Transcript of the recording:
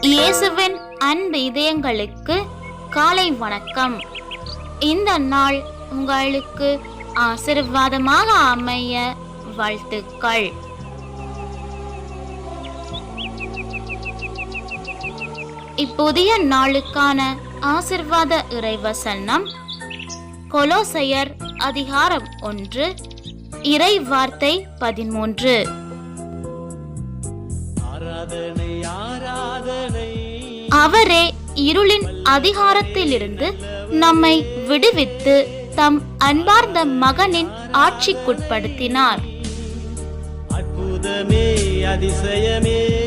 இயேசுவின் அன்பு இதயங்களுக்கு காலை வணக்கம். இந்த நாள் உங்களுக்கு ஆசிர்வாதமாக அமைய வாழ்த்துக்கள். இப்புதிய நாளுக்கான ஆசிர்வாத இறைவசனம் கொலோசையர் அதிகாரம் ஒன்று இறை வார்த்தை பதிமூன்று. அவரே இருளின் அதிகாரத்திலிருந்து நம்மை விடுவித்து தம் அன்பார்ந்த மகனின் ஆட்சிக்குட்படுத்தினார். அற்புதமே அதிசயமே.